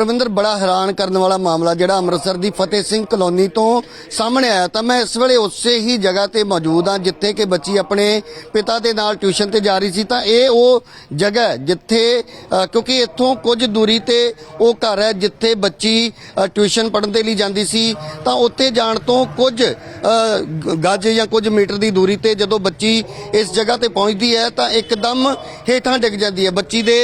ਰਵਿੰਦਰ, ਬੜਾ ਹੈਰਾਨ ਕਰਨ ਵਾਲਾ ਮਾਮਲਾ ਜਿਹੜਾ ਅੰਮ੍ਰਿਤਸਰ ਦੀ ਫਤਿਹ ਸਿੰਘ ਕਲੋਨੀ ਤੋਂ ਸਾਹਮਣੇ ਆਇਆ। ਤਾਂ ਮੈਂ ਇਸ ਵੇਲੇ ਉਸੇ ਹੀ ਜਗ੍ਹਾ ਤੇ ਮੌਜੂਦ ਹਾਂ, ਜਿੱਥੇ ਕਿ ਬੱਚੀ ਆਪਣੇ ਪਿਤਾ ਦੇ ਨਾਲ ਟਿਊਸ਼ਨ ਤੇ ਜਾ ਰਹੀ ਸੀ। ਤਾਂ ਇਹ ਉਹ ਜਗ੍ਹਾ ਜਿੱਥੇ ਕਿਉਂਕਿ ਇੱਥੋਂ ਕੁਝ ਦੂਰੀ ਤੇ ਉਹ ਘਰ ਹੈ ਜਿੱਥੇ ਬੱਚੀ ਟਿਊਸ਼ਨ ਪੜ੍ਹਨ ਦੇ ਲਈ ਜਾਂਦੀ ਸੀ। ਤਾਂ ਉੱਥੇ ਜਾਣ ਤੋਂ ਕੁਝ ਗੱਜ ਜਾਂ ਕੁਝ ਮੀਟਰ ਦੀ ਦੂਰੀ ਤੇ ਜਦੋਂ ਬੱਚੀ ਇਸ ਜਗ੍ਹਾ ਤੇ ਪਹੁੰਚਦੀ ਹੈ ਤਾਂ ਇੱਕਦਮ ਹੇਠਾਂ ਡਿੱਗ ਜਾਂਦੀ ਹੈ। ਬੱਚੀ ਦੇ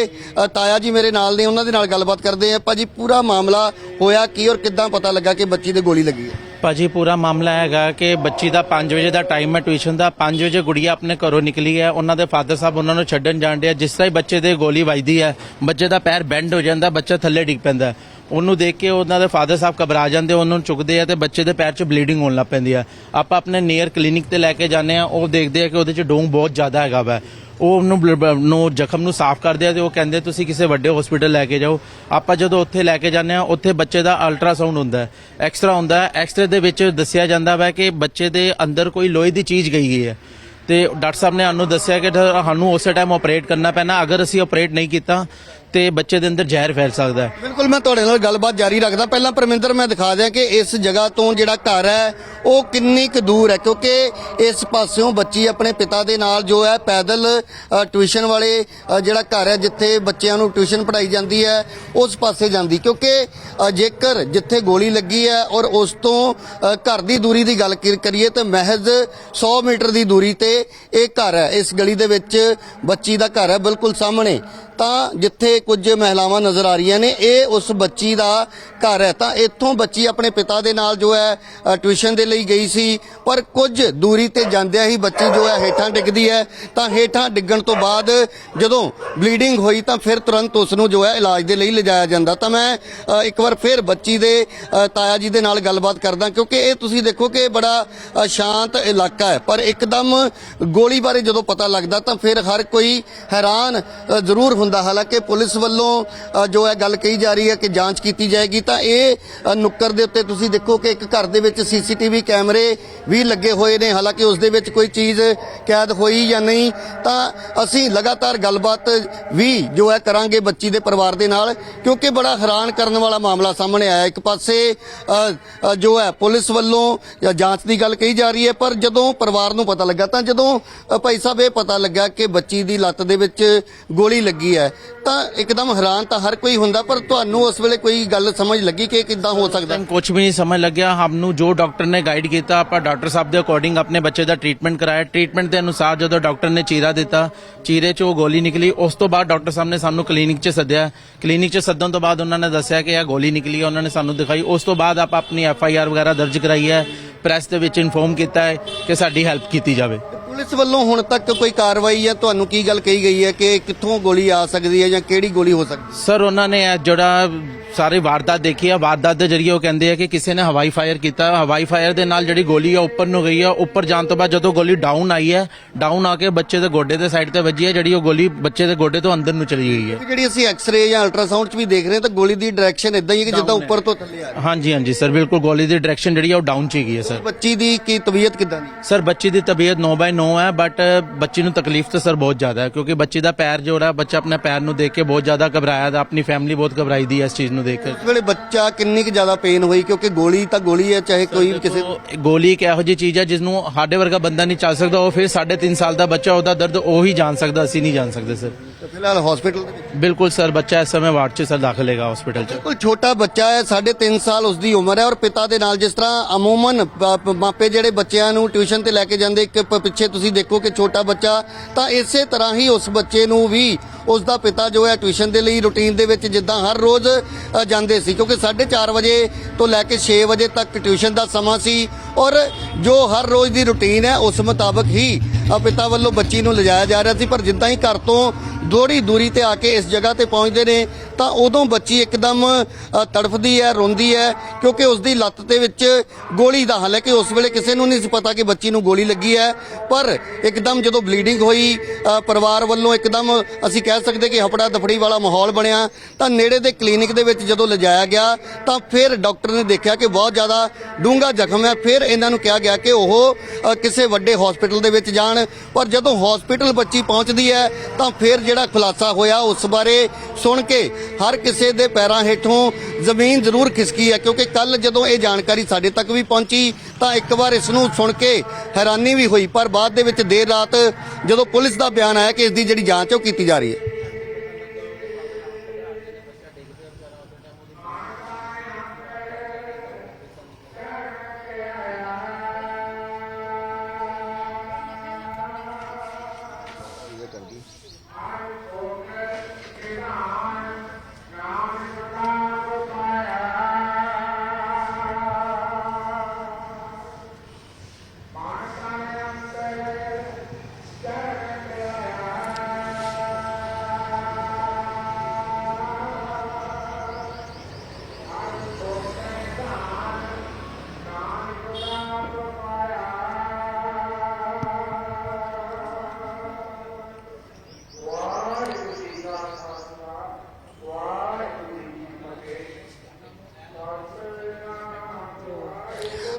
ਤਾਇਆ ਜੀ ਮੇਰੇ ਨਾਲ ਨੇ, ਉਹਨਾਂ ਦੇ ਨਾਲ ਗੱਲਬਾਤ ਕਰਦੇ ਆ। ਭਾਜੀ, ਪੂਰਾ ਮਾਮਲਾ ਹੋਇਆ ਕੀ ਔਰ ਕਿੱਦਾਂ ਪਤਾ ਲੱਗਾ ਕਿ ਬੱਚੀ ਦੇ ਗੋਲੀ ਲੱਗੀ ਹੈ? ਭਾਜੀ, ਪੂਰਾ ਮਾਮਲਾ ਹੈਗਾ ਕਿ ਬੱਚੀ ਦਾ 5 ਵਜੇ ਦਾ ਟਾਈਮ ਹੈ ਟਿਊਸ਼ਨ ਦਾ। 5 ਵਜੇ ਗੁੜੀਆ ਆਪਣੇ ਘਰੋਂ ਨਿਕਲੀ ਹੈ। ਉਹਨਾਂ ਦੇ ਫਾਦਰ ਸਾਹਿਬ ਉਹਨਾਂ ਨੂੰ ਛੱਡਣ ਜਾਣ ਡਿਆ ਜਿਸ ਤਰ੍ਹਾਂ ਹੀ ਬੱਚੇ ਦੇ ਗੋਲੀ ਵੱਜਦੀ ਹੈ, ਬੱਚੇ ਦਾ ਪੈਰ ਬੈਂਡ ਹੋ ਜਾਂਦਾ, ਬੱਚਾ ਥੱਲੇ ਡਿੱਗ ਪੈਂਦਾ ਉਹਨੂੰ ਦੇਖ ਕੇ ਉਹਨਾਂ ਦੇ ਫਾਦਰ ਸਾਹਿਬ ਘਬਰਾ ਜਾਂਦੇ, ਉਹਨੂੰ ਚੁੱਕਦੇ ਆ ਤੇ ਬੱਚੇ ਦੇ ਪੈਰ 'ਚ ਬਲੀਡਿੰਗ ਹੋਣ ਲੱਗ ਪੈਂਦੀ ਆ। ਆਪਾਂ ਆਪਣੇ ਨੀਅਰ ਕਲੀਨਿਕ ਤੇ ਲੈ ਕੇ ਜਾਂਦੇ ਆ, ਉਹ ਦੇਖਦੇ ਆ ਕਿ ਉਹਦੇ 'ਚ ਡੋਂਗ ਬਹੁਤ ਜ਼ਿਆਦਾ ਹੈਗਾ ਵਾ। ਉਹ ਉਹਨੂੰ ਬਲ- ਨੂੰ ਜ਼ਖਮ ਨੂੰ ਸਾਫ਼ ਕਰਦੇ ਆ ਤੇ ਉਹ ਕਹਿੰਦੇ, ਤੁਸੀਂ ਕਿਸੇ ਵੱਡੇ ਹਸਪੀਟਲ ਲੈ ਕੇ ਜਾਓ। ਆਪਾਂ ਜਦੋਂ ਉੱਥੇ ਲੈ ਕੇ ਜਾਂਦੇ ਆ, ਉੱਥੇ ਬੱਚੇ ਦਾ ਅਲਟਰਾਸਾਊਂਡ ਹੁੰਦਾ ਹੈ। ਐਕਸਰਾ ਹੁੰਦਾ ਹੈ। ਐਕਸਰੇ ਦੇ ਵਿੱਚ ਦੱਸਿਆ ਜਾਂਦਾ ਵਾ ਕਿ ਬੱਚੇ ਦੇ ਅੰਦਰ ਕੋਈ ਲੋਹੇ ਦੀ ਚੀਜ਼ ਗਈ ਗਈ ਹੈ। ਤੇ ਡਾਕਟਰ ਸਾਹਿਬ ਨੇ ਸਾਨੂੰ ਦੱਸਿਆ ਕਿ ਸਾਨੂੰ ਉਸੇ ਟਾਈਮ ਆਪਰੇਟ ਕਰਨਾ ਪੈਣਾ। ਅਗਰ ਅਸੀਂ ਆਪਰੇਟ ਨਹੀਂ ਕੀਤਾ ਤੇ ਬੱਚੇ ਦੇ ਅੰਦਰ ਜ਼ਹਿਰ ਫੈਲ ਸਕਦਾ ਹੈ। ਬਿਲਕੁਲ ਮੈਂ ਤੁਹਾਡੇ ਨਾਲ ਗੱਲਬਾਤ ਜਾਰੀ ਰੱਖਦਾ। ਪਹਿਲਾਂ ਪਰਮਿੰਦਰ ਮੈਂ ਦਿਖਾ ਦਿਆਂ ਕਿ ਇਸ ਜਗ੍ਹਾ ਤੋਂ ਜਿਹੜਾ ਘਰ ਹੈ ਉਹ ਕਿੰਨੀ ਕੁ ਦੂਰ ਹੈ ਕਿਉਂਕਿ ਇਸ ਪਾਸਿਓਂ ਬੱਚੀ ਆਪਣੇ ਪਿਤਾ ਦੇ ਨਾਲ ਜੋ ਹੈ ਪੈਦਲ ਟਿਊਸ਼ਨ ਵਾਲੇ ਅ, ਜਿਹੜਾ ਘਰ ਹੈ ਜਿੱਥੇ ਬੱਚਿਆਂ ਨੂੰ ਟਿਊਸ਼ਨ ਪੜਾਈ ਜਾਂਦੀ ਹੈ ਉਸ ਪਾਸੇ ਜਾਂਦੀ। ਕਿਉਂਕਿ ਅ, ਜੇਕਰ ਜਿੱਥੇ ਗੋਲੀ ਲੱਗੀ ਹੈ ਔਰ ਉਸ ਤੋਂ ਅ, ਘਰ ਦੀ ਦੂਰੀ ਦੀ ਗੱਲ ਕੀ- ਕਰੀਏ ਤਾਂ ਮਹਿਜ਼ 100 ਮੀਟਰ ਦੀ ਦੂਰੀ ਤੇ ਇਹ ਘਰ ਹੈ। ਇਸ ਗਲੀ ਦੇ ਵਿੱਚ ਬੱਚੀ ਦਾ ਘਰ ਹੈ ਬਿਲਕੁਲ ਸਾਹਮਣੇ। ਤਾਂ ਜਿੱਥੇ ਕੁਝ ਮਹਿਲਾਵਾਂ ਨਜ਼ਰ ਆ ਰਹੀਆਂ ਨੇ ਇਹ ਉਸ ਬੱਚੀ ਦਾ ਘਰ ਹੈ। ਤਾਂ ਇੱਥੋਂ ਬੱਚੀ ਆਪਣੇ ਪਿਤਾ ਦੇ ਨਾਲ ਜੋ ਹੈ ਟਿਊਸ਼ਨ ਦੇ ਲਈ ਗਈ ਸੀ ਪਰ ਕੁਝ ਦੂਰੀ ਤੇ ਜਾਂਦਿਆਂ ਹੀ ਬੱਚੀ ਜੋ ਹੈ ਹੇਠਾਂ ਡਿੱਗਦੀ ਹੈ। ਤਾਂ ਹੇਠਾਂ ਡਿੱਗਣ ਤੋਂ ਬਾਅਦ ਜਦੋਂ ਬਲੀਡਿੰਗ ਹੋਈ ਤਾਂ ਫਿਰ ਤੁਰੰਤ ਉਸ ਨੂੰ ਜੋ ਹੈ ਇਲਾਜ ਦੇ ਲਈ ਲਿਜਾਇਆ ਜਾਂਦਾ। ਤਾਂ ਮੈਂ ਇੱਕ ਵਾਰ ਫਿਰ ਬੱਚੀ ਦੇ ਤਾਇਆ ਜੀ ਦੇ ਨਾਲ ਗੱਲਬਾਤ ਕਰਦਾ ਕਿਉਂਕਿ ਇਹ ਤੁਸੀਂ ਦੇਖੋ ਕਿ ਬੜਾ ਸ਼ਾਂਤ ਇਲਾਕਾ ਹੈ। ਪਰ ਇੱਕਦਮ ਗੋਲੀ ਬਾਰੇ ਜਦੋਂ ਪਤਾ ਲੱਗਦਾ ਤਾਂ ਫਿਰ ਹਰ ਕੋਈ ਹੈਰਾਨ ਅ, ਜ਼ਰੂਰ ਹੁੰਦਾ। ਹਾਲਾਂਕਿ ਪੁਲਿਸ ਵੱਲੋਂ ਜੋ ਹੈ ਗੱਲ ਕਹੀ ਜਾ ਰਹੀ ਹੈ ਕਿ ਜਾਂਚ ਕੀਤੀ ਜਾਏਗੀ, ਤਾਂ ਇਹ ਨੁੱਕਰ ਦੇ ਉੱਤੇ ਤੁਸੀਂ ਦੇਖੋ ਕਿ ਇੱਕ ਘਰ ਦੇ ਵਿੱਚ ਸੀਸੀਟੀਵੀ ਕੈਮਰੇ ਵੀ ਲੱਗੇ ਹੋਏ ਨੇ। ਹਾਲਾਂਕਿ ਉਸ ਦੇ ਵਿੱਚ ਕੋਈ ਚੀਜ਼ ਕੈਦ ਹੋਈ ਜਾਂ ਨਹੀਂ, ਤਾਂ ਅਸੀਂ ਲਗਾਤਾਰ ਗੱਲਬਾਤ ਵੀ ਜੋ ਹੈ ਕਰਾਂਗੇ ਬੱਚੀ ਦੇ ਪਰਿਵਾਰ ਦੇ ਨਾਲ, ਕਿਉਂਕਿ ਬੜਾ ਹੈਰਾਨ ਕਰਨ ਵਾਲਾ ਮਾਮਲਾ ਸਾਹਮਣੇ ਆਇਆ। ਇੱਕ ਪਾਸੇ ਜੋ ਹੈ ਪੁਲਿਸ ਵੱਲੋਂ ਜਾਂਚ ਦੀ ਗੱਲ ਕਹੀ ਜਾ ਰਹੀ ਹੈ, ਪਰ ਜਦੋਂ ਪਰਿਵਾਰ ਨੂੰ ਪਤਾ ਲੱਗਾ, ਤਾਂ ਜਦੋਂ ਭਾਈ ਸਾਹਿਬ ਇਹ ਪਤਾ ਲੱਗਾ ਕਿ ਬੱਚੀ ਦੀ ਲੱਤ ਦੇ ਵਿੱਚ ਗੋਲੀ ਲੱਗੀ ਹੈ। ਤਾਂ ਇੱਕਦਮ ਹੈਰਾਨ ਤਾਂ ਹਰ ਕੋਈ ਹੁੰਦਾ, ਪਰ ਤੁਹਾਨੂੰ ਉਸ ਵੇਲੇ ਕੋਈ ਗੱਲ ਸਮਝ ਲੱਗੀ ਕਿ ਕਿੱਦਾਂ ਹੋ ਸਕਦਾ? ਕੁਝ ਵੀ ਨਹੀਂ ਸਮਝ ਲੱਗਿਆ। ਹਮ ਨੂੰ ਜੋ ਡਾਕਟਰ ਨੇ ਗਾਈਡ ਕੀਤਾ, ਆਪਾਂ ਡਾਕਟਰ ਸਾਹਿਬ ਦੇ ਅਕੋਰਡਿੰਗ ਆਪਣੇ ਬੱਚੇ ਦਾ ਟ੍ਰੀਟਮੈਂਟ ਕਰਾਇਆ। ਟ੍ਰੀਟਮੈਂਟ ਦੇ ਅਨੁਸਾਰ ਜਦੋਂ ਡਾਕਟਰ ਨੇ ਚੀਰਾ ਦਿੱਤਾ, ਚੀਰੇ 'ਚ ਉਹ ਗੋਲੀ ਨਿਕਲੀ। ਉਸ ਤੋਂ ਬਾਅਦ ਡਾਕਟਰ ਸਾਹਿਬ ਨੇ ਸਾਨੂੰ ਕਲੀਨਿਕ 'ਚ ਸੱਦਿਆ। ਕਲੀਨਿਕ 'ਚ ਸੱਦਣ ਤੋਂ ਬਾਅਦ ਉਹਨਾਂ ਨੇ ਦੱਸਿਆ ਕਿ ਇਹ ਗੋਲੀ ਨਿਕਲੀ ਹੈ, ਉਹਨਾਂ ਨੇ ਸਾਨੂੰ ਦਿਖਾਈ। ਉਸ ਤੋਂ ਬਾਅਦ ਆਪਾਂ ਆਪਣੀ ਐਫ ਆਈ ਆਰ ਵਗੈਰਾ ਦਰਜ ਕਰਾਈ ਹੈ। ਪ੍ਰੈਸ ਦੇ ਵਿੱਚ ਇਨਫੋਰਮ ਕੀਤਾ ਹੈ ਕਿ ਸਾਡੀ ਹੈਲਪ ਕੀਤੀ ਜਾਵੇ। ਪੁਲਿਸ ਵੱਲੋਂ ਹੁਣ ਤੱਕ ਕੋਈ ਕਾਰਵਾਈ ਜਾਂ ਤੁਹਾਨੂੰ ਕੀ ਗੱਲ ਕਹੀ ਗਈ ਹੈ ਕਿ ਕਿੱਥੋਂ ਗੋਲੀ ਆ ਸਕਦੀ ਹੈ ਜਾਂ ਕਿਹੜੀ ਗੋਲੀ ਹੋ ਸਕਦੀ ਹੈ? ਸਰ ਉਹਨਾਂ ਨੇ ਇਹ ਜਿਹੜਾ ਸਾਰੀ ਵਾਰਦਾਤ ਦੇਖੀ ਆ ਵਾਰਦਾਤ ਦੇ ਜਰੀਏ ਉਹ ਕਹਿੰਦੇ ਆ ਕਿ ਕਿਸੇ ਨੇ ਹਵਾਈ ਫਾਇਰ ਕੀਤਾ। ਹਵਾਈ ਫਾਇਰ ਦੇ ਨਾਲ ਜਿਹੜੀ ਗੋਲੀ ਆ ਉੱਪਰ ਨੂੰ ਗਈ ਆ। ਉੱਪਰ ਜਾਣ ਤੋਂ ਬਾਅਦ ਜਦੋਂ ਗੋਲੀ ਡਾਊਨ ਆਈ ਹੈ ਡਾਊਨ ਆ ਕੇ ਬੱਚੇ ਦੇ ਗੋਡੇ ਦੇ ਸਾਈਡ ਤੇ ਵੱਜੀ ਹੈ ਜਿਹੜੀ ਉਹ ਗੋਲੀ ਬੱਚੇ ਦੇ ਗੋਡੇ ਤੋਂ ਅੰਦਰ ਨੂੰ ਚਲੀ ਗਈ ਹੈ। ਜਿਹੜੀ ਅਸੀਂ ਐਕਸ-ਰੇ ਜਾਂ ਅਲਟਰਾਸਾਊਂਡ 'ਚ ਵੀ ਦੇਖ ਰਹੇ ਹਾਂ ਤਾਂ ਗੋਲੀ ਦੀ ਡਾਇਰੈਕਸ਼ਨ ਇਦਾਂ ਹੀ ਹੈ ਕਿ ਜਿੱਦਾਂ ਉੱਪਰ ਤੋਂ ਥੱਲੇ ਆ ਰਹੀ ਹਾਂਜੀ ਹਾਂਜੀ ਸਰ ਬਿਲਕੁਲ ਗੋਲੀ ਦੀ ਡਾਇਰੈਕਸ਼ਨ ਜਿਹੜੀ ਆ ਉਹ ਡਾਊਨ ਚ ਹੀ ਗਈ ਹੈ ਸਰ। ਬੱਚੀ ਦੀ ਕੀ ਤਬੀਅਤ ਕਿਦਾਂ ਦੀ? ਸਰ ਬੱਚੀ ਦੀ ਤਬੀਅਤ 9/9 ਹੈ ਬਟ ਬੱਚੀ ਨੂੰ ਤਕਲੀਫ ਤਾਂ ਸਰ ਬਹੁਤ ਜ਼ਿਆਦਾ ਹੈ ਕਿਉਂਕਿ ਬੱਚੀ ਦਾ ਪੈਰ ਜੋ ਹੈ ਬੱਚਾ ਆਪਣੇ ਪੈਰ ਨੂੰ ਦੇਖ ਕੇ ਬਹੁਤ ਜ਼ਿਆਦਾ ਘਬਰਾਇਆ ਦਾ ਆਪਣੀ ਫੈਮਿਲੀ ਬਹੁਤ ਘਬਰਾਈ ਦੀ ਹੈ ਇਸ ਚੀਜ਼ ਨੂੰ ਦੇਖ ਕੇ। ਇਸ ਵੇਲੇ ਬੱਚਾ ਕਿੰਨੀ ਕੁ ਜ਼ਿਆਦਾ ਪੇਨ ਹੋਈ ਕਿਉਂਕਿ ਗੋਲੀ ਤਾਂ ਗੋਲੀ ਹੈ ਚਾਹੇ ਕੋਈ ਵੀ ਕਿਸੇ ਗੋਲੀ ਇੱਕ ਇਹੋ ਜਿਹੀ ਚੀਜ਼ ਹੈ ਜਿਸ ਨੂੰ ਸਾਡੇ ਵਰਗਾ ਬੰਦਾ ਨਹੀਂ ਚੱਲ ਸਕਦਾ ਉਹ ਫਿਰ 3.5 ਸਾਲ ਦਾ ਬੱਚਾ ਉਹਦਾ ਦਰਦ ਉਹ ਹੀ ਜਾਣ ਸਕਦਾ ਅਸੀਂ ਨਹੀਂ ਜਾਣ ਸਕਦੇ ਸਰ ਫਿਲਹਾਲ ਹਸਪੀਟਲ ਦੇ ਵਿੱਚ। ਬਿਲਕੁਲ ਸਰ ਬੱਚਾ ਇਸ ਸਮੇਂ ਵਾਰਡ 'ਚ ਸਰ ਦਾਖਲ ਹੈਗਾ ਹਸਪੀਟਲ 'ਚ। ਬਿਲਕੁਲ ਛੋਟਾ ਬੱਚਾ ਹੈ 3.5 ਸਾਲ ਉਸ ਦੀ ਉਮਰ ਹੈ ਔਰ ਪਿਤਾ ਦੇ ਨਾਲ ਜਿਸ ਤਰ੍ਹਾਂ ਅਮੂਮਨ ਪ- ਪ- ਮਾਪੇ ਜਿਹੜੇ ਬੱਚਿਆਂ ਨੂੰ ਟਿਊਸ਼ਨ ਤੇ ਲੈ ਕੇ ਜਾਂਦੇ ਇੱਕ ਪ- ਪਿੱਛੇ ਤੁਸੀਂ ਦੇਖੋ ਕਿ ਛੋਟਾ ਬੱਚਾ ਤਾਂ ਇਸੇ ਤਰ੍ਹਾਂ ਹੀ ਉਸ ਬੱਚੇ ਨੂੰ ਵੀ ਉਸ ਦਾ ਪਿਤਾ ਜੋ ਹੈ ਟਿਊਸ਼ਨ ਦੇ ਲਈ ਰੁਟੀਨ ਦੇ ਵਿੱਚ ਜਿੱਦਾਂ ਹਰ ਰੋਜ਼ ਅ, ਜਾਂਦੇ ਸੀ ਕਿਉਂਕਿ 4:30 ਵਜੇ ਤੋਂ ਲੈ ਕੇ 6 ਵਜੇ ਤੱਕ ਟਿਊਸ਼ਨ ਦਾ ਸਮਾਂ ਸੀ ਔਰ ਜੋ ਹਰ ਰੋਜ਼ ਦੀ ਰੁਟੀਨ ਹੈ ਉਸ ਮੁਤਾਬਕ ਹੀ ਅ, ਪਿਤਾ ਵੱਲੋਂ ਬੱਚੀ ਨੂੰ ਲਿਜਾਇਆ ਜਾ ਰਿਹਾ ਸੀ ਪਰ ਜਿੱਦਾਂ ਹੀ ਘਰ ਤੋਂ ਥੋੜੀ ਦੂਰੀ ਤੇ ਆ ਕੇ ਇਸ ਜਗ੍ਹਾ ਤੇ ਪਹੁੰਚਦੇ ਨੇ ਤਾਂ ਉਦੋਂ ਬੱਚੀ ਇੱਕਦਮ ਤੜਫਦੀ ਹੈ, ਰੋਂਦੀ ਹੈ, ਕਿਉਂਕਿ ਉਸ ਦੀ ਲੱਤ ਦੇ ਵਿੱਚ ਗੋਲੀ ਦਾ ਹਾਲਾਂਕਿ ਉਸ ਵੇਲੇ ਕਿਸੇ ਨੂੰ ਨਹੀਂ ਸੀ ਪਤਾ ਕਿ ਬੱਚੀ ਨੂੰ ਗੋਲੀ ਲੱਗੀ ਹੈ। ਪਰ ਇੱਕਦਮ ਜਦੋਂ ਬਲੀਡਿੰਗ ਹੋਈ ਪਰਿਵਾਰ ਵੱਲੋਂ ਇੱਕਦਮ ਅਸੀਂ ਕਹਿ ਸਕਦੇ ਕਿ ਹਫੜਾ ਦਫੜੀ ਵਾਲਾ ਮਾਹੌਲ ਬਣਿਆ। ਤਾਂ ਨੇੜੇ ਦੇ ਕਲੀਨਿਕ ਦੇ ਵਿੱਚ ਜਦੋਂ ਲਿਜਾਇਆ ਗਿਆ, ਤਾਂ ਫਿਰ ਡਾਕਟਰ ਨੇ ਦੇਖਿਆ ਕਿ ਬਹੁਤ ਜ਼ਿਆਦਾ ਡੂੰਘਾ ਜ਼ਖਮ ਹੈ। ਫਿਰ ਇਹਨਾਂ ਨੂੰ ਕਿਹਾ ਗਿਆ ਕਿ ਉਹ ਕਿਸੇ ਵੱਡੇ ਹਸਪੀਟਲ ਦੇ ਵਿੱਚ ਜਾਣ। ਪਰ ਜਦੋਂ ਹਸਪੀਟਲ ਬੱਚੀ ਪਹੁੰਚਦੀ ਹੈ, ਤਾਂ ਫਿਰ ਜਿਹੜਾ ਖੁਲਾਸਾ ਹੋਇਆ ਉਸ ਬਾਰੇ ਸੁਣ ਕੇ ਹਰ ਕਿਸੇ ਦੇ ਪੈਰਾਂ ਹੇਠੋਂ ਜ਼ਮੀਨ ਜ਼ਰੂਰ ਖਿਸਕੀ ਹੈ, ਕਿਉਂਕਿ ਕੱਲ ਜਦੋਂ ਇਹ ਜਾਣਕਾਰੀ ਸਾਡੇ ਤੱਕ ਵੀ ਪਹੁੰਚੀ, ਤਾਂ ਇੱਕ ਵਾਰ ਇਸ ਨੂੰ ਸੁਣ ਕੇ ਹੈਰਾਨੀ ਵੀ ਹੋਈ। ਪਰ ਬਾਅਦ ਦੇ ਵਿੱਚ ਦੇਰ ਰਾਤ ਜਦੋਂ ਪੁਲਿਸ ਦਾ ਬਿਆਨ ਆਇਆ ਕਿ ਇਸ ਦੀ ਜਿਹੜੀ ਜਾਂਚ ਉਹ ਕੀਤੀ ਜਾ ਰਹੀ ਹੈ। காம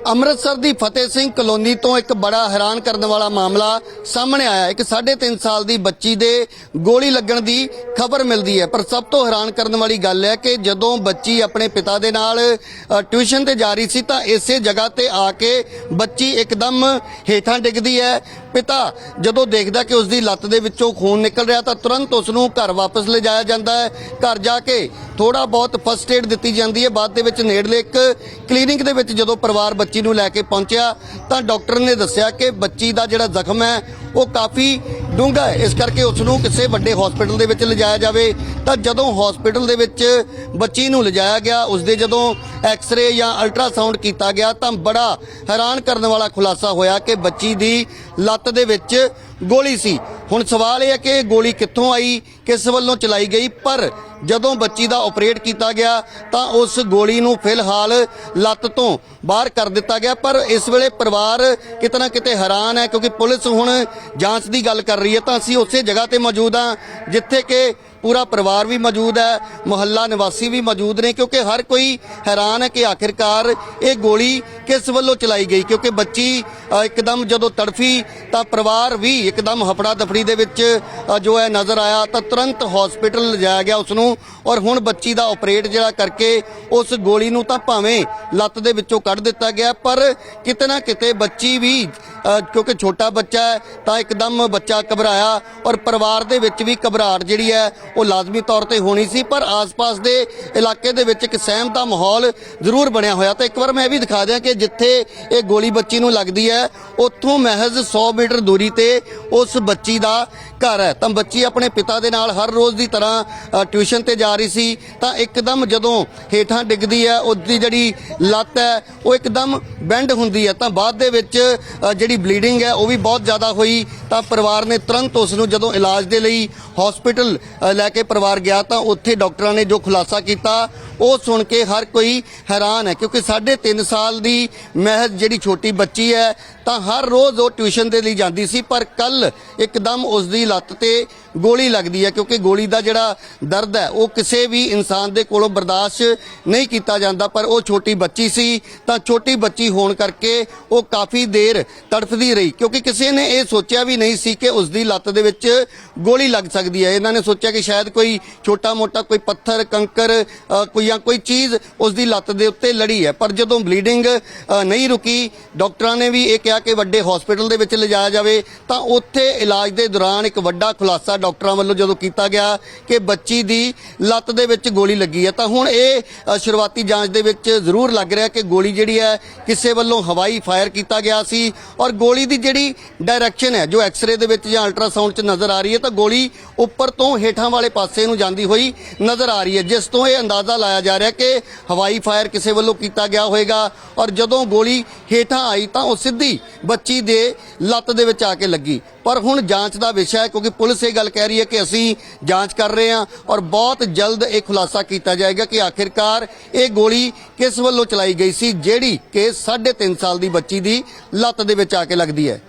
ਅੰਮ੍ਰਿਤਸਰ ਦੀ ਫਤਿਹ ਸਿੰਘ ਕਲੋਨੀ ਤੋਂ ਇੱਕ ਬੜਾ ਹੈਰਾਨ ਕਰਨ ਵਾਲਾ ਮਾਮਲਾ ਸਾਹਮਣੇ ਆਇਆ। ਇੱਕ 3.5 ਸਾਲ ਦੀ ਬੱਚੀ ਦੇ ਗੋਲੀ ਲੱਗਣ ਦੀ ਖਬਰ ਮਿਲਦੀ ਹੈ। ਪਰ ਸਭ ਤੋਂ ਹੈਰਾਨ ਕਰਨ ਵਾਲੀ ਗੱਲ ਹੈ ਕਿ ਜਦੋਂ ਬੱਚੀ ਆਪਣੇ ਪਿਤਾ ਦੇ ਨਾਲ ਟਿਊਸ਼ਨ ਤੇ ਜਾ ਰਹੀ ਸੀ ਤਾਂ ਇਸੇ ਜਗ੍ਹਾ ਤੇ ਆ ਕੇ ਬੱਚੀ ਇੱਕਦਮ ਹੇਠਾਂ ਡਿੱਗਦੀ ਹੈ। ਪਿਤਾ, ਜਦੋਂ ਦੇਖਦਾ ਕਿ ਉਸ ਦੀ ਲੱਤ ਦੇ ਵਿੱਚੋਂ ਖੂਨ ਨਿਕਲ ਰਿਹਾ ਤਾਂ ਤੁਰੰਤ ਉਸ ਨੂੰ ਘਰ ਵਾਪਸ ਲਿਜਾਇਆ ਜਾਂਦਾ ਹੈ। ਘਰ ਜਾ ਕੇ ਥੋੜਾ ਬਹੁਤ ਫਸਟ ਏਡ ਦਿੱਤੀ ਜਾਂਦੀ ਹੈ। ਬਾਅਦ ਦੇ ਵਿੱਚ ਨੇੜਲੇ ਇੱਕ ਕਲੀਨਿਕ ਦੇ ਵਿੱਚ ਜਦੋਂ ਪਰਿਵਾਰ ਬੱਚੀ ਨੂੰ ਲੈ ਕੇ ਪਹੁੰਚਿਆ ਤਾਂ ਡਾਕਟਰ ਨੇ ਦੱਸਿਆ ਕਿ ਬੱਚੀ ਦਾ ਜਿਹੜਾ ਜ਼ਖਮ ਹੈ, ਉਹ ਕਾਫੀ ਡੂੰਘਾ ਹੈ। ਇਸ ਕਰਕੇ ਉਸ ਨੂੰ ਕਿਸੇ ਵੱਡੇ ਹਸਪੀਟਲ ਦੇ ਵਿੱਚ ਲਿਜਾਇਆ ਜਾਵੇ। ਤਾਂ ਜਦੋਂ ਹਸਪੀਟਲ ਦੇ ਵਿੱਚ ਬੱਚੀ ਨੂੰ ਲਿਜਾਇਆ ਗਿਆ ਉਸ ਦੇ ਜਦੋਂ ਐਕਸ-ਰੇ ਜਾਂ ਅਲਟਰਾਸਾਊਂਡ ਕੀਤਾ ਗਿਆ, ਤਾਂ ਬੜਾ ਹੈਰਾਨ ਕਰਨ ਵਾਲਾ ਖੁਲਾਸਾ ਹੋਇਆ ਕਿ ਬੱਚੀ ਦੀ ਲੱਤ ਦੇ ਵਿੱਚ ਗੋਲੀ ਸੀ। ਹੁਣ ਸਵਾਲ ਇਹ ਹੈ ਕਿ ਇਹ ਗੋਲੀ ਕਿੱਥੋਂ ਆਈ, ਕਿਸ ਵੱਲੋਂ ਚਲਾਈ ਗਈ, ਪਰ ਜਦੋਂ ਬੱਚੀ ਦਾ ਆਪਰੇਟ ਕੀਤਾ ਗਿਆ, ਤਾਂ ਉਸ ਗੋਲੀ ਨੂੰ ਫਿਲਹਾਲ ਲੱਤ ਤੋਂ ਬਾਹਰ ਕਰ ਦਿੱਤਾ ਗਿਆ, ਪਰ ਇਸ ਵੇਲੇ ਪਰਿਵਾਰ ਕਿਤਨਾ ਕਿਤੇ ਹੈਰਾਨ ਹੈ, ਕਿਉਂਕਿ ਪੁਲਿਸ ਹੁਣ ਜਾਂਚ ਦੀ ਗੱਲ ਕਰ ਰਹੀ ਹੈ, ਤਾਂ ਅਸੀਂ ਉਸੇ ਜਗ੍ਹਾ ਤੇ ਮੌਜੂਦ ਹਾਂ, ਜਿੱਥੇ ਕਿ ਪੂਰਾ ਪਰਿਵਾਰ ਵੀ ਮੌਜੂਦ ਹੈ, ਮੁਹੱਲਾ ਨਿਵਾਸੀ ਵੀ ਮੌਜੂਦ ਨੇ, ਕਿਉਂਕਿ ਹਰ ਕੋਈ ਹੈਰਾਨ ਹੈ ਕਿ ਆਖਿਰਕਾਰ ਇਹ ਗੋਲੀ ਕਿਸ ਵੱਲੋਂ ਚਲਾਈ ਗਈ? ਕਿਉਂਕਿ ਬੱਚੀ ਇੱਕਦਮ ਜਦੋਂ ਤੜਫੀ ਤਾਂ ਪਰਿਵਾਰ ਵੀ ਇੱਕਦਮ ਹਫੜਾ ਦਫੜੀ ਦੇ ਵਿੱਚ ਜੋ ਹੈ ਨਜ਼ਰ ਆਇਆ ਤਾਂ ਤੁਰੰਤ ਹਸਪੀਟਲ ਲਿਜਾਇਆ ਗਿਆ ਉਸ ਨੂੰ ਔਰ ਹੁਣ ਬੱਚੀ ਦਾ ਆਪਰੇਟ ਜਿਹੜਾ ਕਰਕੇ ਉਸ ਗੋਲੀ ਨੂੰ ਤਾਂ ਭਾਵੇਂ ਲੱਤ ਦੇ ਵਿੱਚੋਂ ਕੱਢ ਦਿੱਤਾ ਗਿਆ, ਪਰ ਕਿਤੇ ਨਾ ਕਿਤੇ ਬੱਚੀ ਵੀ ਕਿਉਂਕਿ ਛੋਟਾ ਬੱਚਾ ਹੈ ਤਾਂ ਇੱਕਦਮ ਬੱਚਾ ਘਬਰਾਇਆ ਔਰ ਪਰਿਵਾਰ ਦੇ ਵਿੱਚ ਵੀ ਘਬਰਾਹਟ ਜਿਹੜੀ ਹੈ ਉਹ ਲਾਜ਼ਮੀ ਤੌਰ ਤੇ ਹੋਣੀ ਸੀ, ਪਰ ਆਸ-ਪਾਸ ਦੇ ਇਲਾਕੇ ਦੇ ਵਿੱਚ ਇੱਕ ਸਹਿਮ ਦਾ ਮਾਹੌਲ ਜ਼ਰੂਰ ਬਣਿਆ ਹੋਇਆ। ਤਾਂ ਇੱਕ ਵਾਰ ਮੈਂ ਇਹ ਵੀ ਦਿਖਾ ਦਿਆਂ ਕਿ ਜਿੱਥੇ ਇਹ ਗੋਲੀ ਬੱਚੀ ਨੂੰ ਲੱਗਦੀ ਹੈ, ਉੱਥੋਂ ਮਹਿਜ਼ 100 ਮੀਟਰ ਦੂਰੀ ਤੇ ਉਸ ਬੱਚੀ ਦਾ ਘਰ ਹੈ, ਤਾਂ ਬੱਚੀ ਆਪਣੇ ਪਿਤਾ ਦੇ ਨਾਲ ਹਰ ਰੋਜ਼ ਦੀ ਤਰ੍ਹਾਂ ਟਿਊਸ਼ਨ ਤੇ ਜਾ ਰਹੀ ਸੀ, ਤਾਂ ਇੱਕਦਮ ਜਦੋਂ ਹੇਠਾਂ ਡਿੱਗਦੀ ਹੈ ਉਸ ਜਿਹੜੀ ਲੱਤ ਹੈ, ਉਹ ਇੱਕਦਮ ਬੈਂਡ ਹੁੰਦੀ ਹੈ, ਤਾਂ ਬਾਅਦ ਦੇ ਵਿੱਚ ਜਿਹੜੀ ਬਲੀਡਿੰਗ ਹੈ, ਉਹ ਵੀ ਬਹੁਤ ਜ਼ਿਆਦਾ ਹੋਈ, ਤਾਂ ਪਰਿਵਾਰ ਨੇ ਤੁਰੰਤ ਉਸ ਨੂੰ ਜਦੋਂ ਇਲਾਜ ਦੇ ਲਈ ਹਸਪੀਟਲ ਲੈ ਕੇ ਪਰਿਵਾਰ ਗਿਆ, ਤਾਂ ਉੱਥੇ ਡਾਕਟਰਾਂ ਨੇ ਜੋ ਖੁਲਾਸਾ ਕੀਤਾ, ਉਹ ਸੁਣ ਕੇ ਹਰ ਕੋਈ ਹੈਰਾਨ ਹੈ, ਕਿਉਂਕਿ 3.5 ਸਾਲ ਦੀ ਮਹਿਜ਼ ਜਿਹੜੀ ਛੋਟੀ ਬੱਚੀ ਹੈ ਤਾਂ ਹਰ ਰੋਜ਼ ਉਹ ਟਿਊਸ਼ਨ ਦੇ ਲਈ ਜਾਂਦੀ ਸੀ, ਪਰ ਕੱਲ ਇੱਕਦਮ ਉਸ ਦੀ ਲੱਤ ਤੇ ਗੋਲੀ ਲੱਗਦੀ ਹੈ, ਕਿਉਂਕਿ ਗੋਲੀ ਦਾ ਜਿਹੜਾ ਦਰਦ ਹੈ, ਉਹ ਕਿਸੇ ਵੀ ਇਨਸਾਨ ਦੇ ਕੋਲੋਂ ਬਰਦਾਸ਼ਤ ਨਹੀਂ ਕੀਤਾ ਜਾਂਦਾ, ਪਰ ਉਹ ਛੋਟੀ ਬੱਚੀ ਸੀ, ਤਾਂ ਛੋਟੀ ਬੱਚੀ ਹੋਣ ਕਰਕੇ ਉਹ ਕਾਫੀ ਦੇਰ ਤੜਫਦੀ ਰਹੀ, ਕਿਉਂਕਿ ਕਿਸੇ ਨੇ ਇਹ ਸੋਚਿਆ ਵੀ ਨਹੀਂ ਸੀ ਕਿ ਉਸ ਦੀ ਲੱਤ ਦੇ ਵਿੱਚ ਗੋਲੀ ਲੱਗ ਸਕਦੀ ਹੈ। ਇਹਨਾਂ ਨੇ ਸੋਚਿਆ ਕਿ ਸ਼ਾਇਦ ਕੋਈ ਛੋਟਾ-ਮੋਟਾ ਕੋਈ ਪੱਥਰ, ਕੰਕਰ ਕੋਈ ਜਾਂ ਕੋਈ ਚੀਜ਼ ਉਸ ਦੀ ਲੱਤ ਦੇ ਉੱਤੇ ਲੜੀ ਹੈ, ਪਰ ਜਦੋਂ ਬਲੀਡਿੰਗ ਨਹੀਂ ਰੁਕੀ, ਡਾਕਟਰਾਂ ਨੇ ਵੀ ਇਹ ਕਿਹਾ ਕਿ ਵੱਡੇ ਹਸਪੀਟਲ ਦੇ ਵਿੱਚ ਲਿਜਾਇਆ ਜਾਵੇ, ਤਾਂ ਉੱਥੇ ਇਲਾਜ ਦੇ ਦੌਰਾਨ ਇੱਕ ਵੱਡਾ ਖੁਲਾਸਾ ਡਾਕਟਰਾਂ ਵੱਲੋਂ ਜਦੋਂ ਕੀਤਾ ਗਿਆ ਕਿ ਬੱਚੀ ਦੀ ਲੱਤ ਦੇ ਵਿੱਚ ਗੋਲੀ ਲੱਗੀ ਹੈ, ਤਾਂ ਹੁਣ ਇਹ ਸ਼ੁਰੂਆਤੀ ਜਾਂਚ ਦੇ ਵਿੱਚ ਜ਼ਰੂਰ ਲੱਗ ਰਿਹਾ ਕਿ ਗੋਲੀ ਜਿਹੜੀ ਹੈ, ਕਿਸੇ ਵੱਲੋਂ ਹਵਾਈ ਫਾਇਰ ਕੀਤਾ ਗਿਆ ਸੀ ਔਰ ਗੋਲੀ ਦੀ ਜਿਹੜੀ ਡਾਇਰੈਕਸ਼ਨ ਹੈ, ਜੋ ਐਕਸ-ਰੇ ਦੇ ਵਿੱਚ ਜਾਂ ਅਲਟਰਾਸਾਊਂਡ 'ਚ ਨਜ਼ਰ ਆ ਰਹੀ ਹੈ, ਤਾਂ ਗੋਲੀ ਉੱਪਰ ਤੋਂ ਹੇਠਾਂ ਵਾਲੇ ਪਾਸੇ ਨੂੰ ਜਾਂਦੀ ਹੋਈ ਨਜ਼ਰ ਆ ਰਹੀ ਹੈ, ਜਿਸ ਤੋਂ ਇਹ ਅੰਦਾਜ਼ਾ ਲਾਇਆ ਜਾ ਰਿਹਾ ਕਿ ਹਵਾਈ ਫਾਇਰ ਕਿਸੇ ਵੱਲੋਂ ਕੀਤਾ ਗਿਆ ਹੋਵੇਗਾ ਔਰ ਜਦੋਂ ਗੋਲੀ ਹੇਠਾਂ ਆਈ, ਤਾਂ ਉਹ ਸਿੱਧੀ ਬੱਚੀ ਦੇ ਲੱਤ ਦੇ ਵਿੱਚ ਆ ਕੇ ਲੱਗੀ। ਪਰ ਹੁਣ ਜਾਂਚ ਦਾ ਵਿਸ਼ਾ ਹੈ ਕਿਉਂਕਿ ਪੁਲਿਸ ਇਹ ਗੱਲ ਕਹਿ ਰਹੀ ਹੈ ਕਿ ਅਸੀਂ ਜਾਂਚ ਕਰ ਰਹੇ ਹਾਂ ਔਰ ਬਹੁਤ ਜਲਦ ਇਹ ਖੁਲਾਸਾ ਕੀਤਾ ਜਾਏਗਾ ਕਿ ਆਖਿਰਕਾਰ ਇਹ ਗੋਲੀ ਕਿਸ ਵੱਲੋਂ ਚਲਾਈ ਗਈ ਸੀ, ਜਿਹੜੀ ਕਿ 3.5 ਸਾਲ ਦੀ ਬੱਚੀ ਦੀ ਲੱਤ ਦੇ ਵਿੱਚ ਆ ਕੇ ਲੱਗਦੀ ਹੈ।